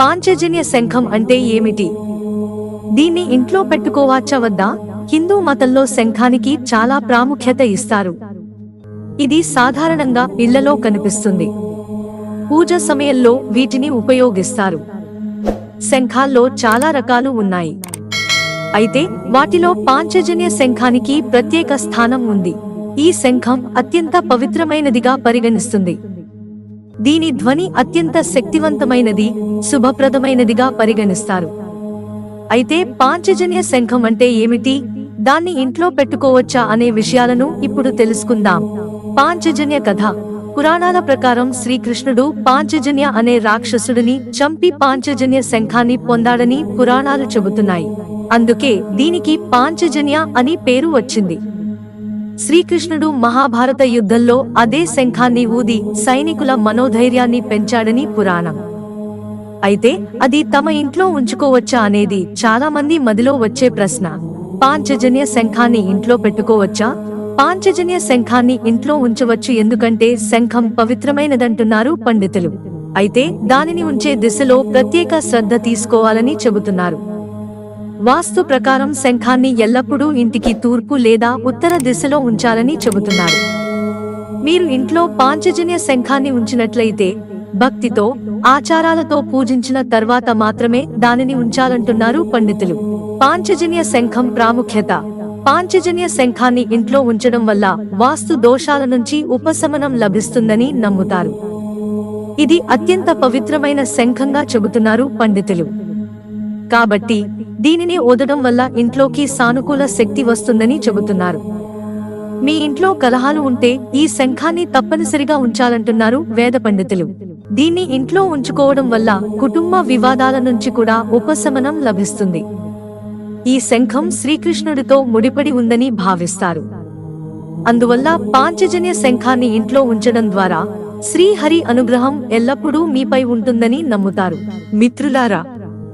పాంచజన్య శంఖం అంటే ఏమిటి? దీన్ని ఇంట్లో పెట్టుకోవచ్చా వద్దా? హిందూ మతంలో శంఖానికి చాలా ప్రాముఖ్యత ఇస్తారు. ఇది సాధారణంగా ఇళ్ళలో కనిపిస్తుంది. పూజ సమయంలో వీటిని ఉపయోగిస్తారు. శంఖాల్లో చాలా రకాలు ఉన్నాయి. అయితే వాటిలో పాంచజన్య శంఖానికి ప్రత్యేక స్థానం ఉంది. ఈ శంఖం అత్యంత పవిత్రమైనదిగా పరిగణిస్తుంది. దీని ధ్వని అత్యంత శక్తివంతమైనది శుభప్రదమైనదిగా పరిగణిస్తారు. అయితే పాంచజన్య శంఖం అంటే ఏమిటి? దాన్ని ఇంట్లో పెట్టుకోవచ్చా అనే విషయాలను ఇప్పుడు తెలుసుకుందాం. పాంచజన్య కథ. పురాణాల ప్రకారం శ్రీకృష్ణుడు పాంచజన్య అనే రాక్షసుడిని చంపి పాంచజన్య శంఖాన్ని పొందాడని పురాణాలు చెబుతున్నాయి. అందుకే దీనికి పాంచజన్య అని పేరు వచ్చింది. శ్రీకృష్ణుడు మహాభారత యుద్ధంలో అదే శంఖాన్ని ఊది సైనికుల మనోధైర్యాన్ని పెంచాడని పురాణం. అయితే అది తమ ఇంట్లో ఉంచుకోవచ్చా అనేది చాలా మంది మదిలో వచ్చే ప్రశ్న. పాంచజన్య శంఖాన్ని ఇంట్లో పెట్టుకోవచ్చా? పాంచజన్య శంఖాన్ని ఇంట్లో ఉంచవచ్చు ఎందుకంటే శంఖం పవిత్రమైనదంటున్నారు పండితులు. అయితే దానిని ఉంచే దిశలో ప్రత్యేక శ్రద్ధ తీసుకోవాలని చెబుతున్నారు. వాస్తు ప్రకారం శంఖాన్ని ఎల్లప్పుడూ ఇంటికి తూర్పు లేదా ఉత్తర దిశలో ఉంచాలని చెబుతున్నారు మీరు ఇంట్లో పాంచజన్య శంఖాన్ని ఉంచినట్లయితే భక్తితో ఆచారాలతో పూజించిన తర్వాత మాత్రమే దానిని ఉంచాలంటున్నారు పండితులు. పాంచజన్య శంఖం ప్రాముఖ్యత. పాంచజన్య శంఖాన్ని ఇంట్లో ఉంచడం వల్ల వాస్తు దోషాల నుంచి ఉపశమనం లభిస్తుందని నమ్ముతారు. ఇది అత్యంత పవిత్రమైన శంఖంగా చెబుతున్నారు పండితులు. కాబట్టి దీనిని ఓదడం వల్ల ఇంట్లోకి సానుకూల శక్తి వస్తుందని చెబుతున్నారు. మీ ఇంట్లో కలహాలు ఉంటే ఈ శంఖాన్ని తప్పనిసరిగా ఉంచాలంటున్నారు వేద పండితులు. దీన్ని ఇంట్లో ఉంచుకోవడం వల్ల కుటుంబ వివాదాల నుంచి కూడా ఉపశమనం లభిస్తుంది. ఈ శంఖం శ్రీకృష్ణుడితో ముడిపడి ఉందని భావిస్తారు. అందువల్ల పాంచజన్య శంఖాన్ని ఇంట్లో ఉంచడం ద్వారా శ్రీహరి అనుగ్రహం ఎల్లప్పుడూ మీపై ఉంటుందని నమ్ముతారు. మిత్రులారా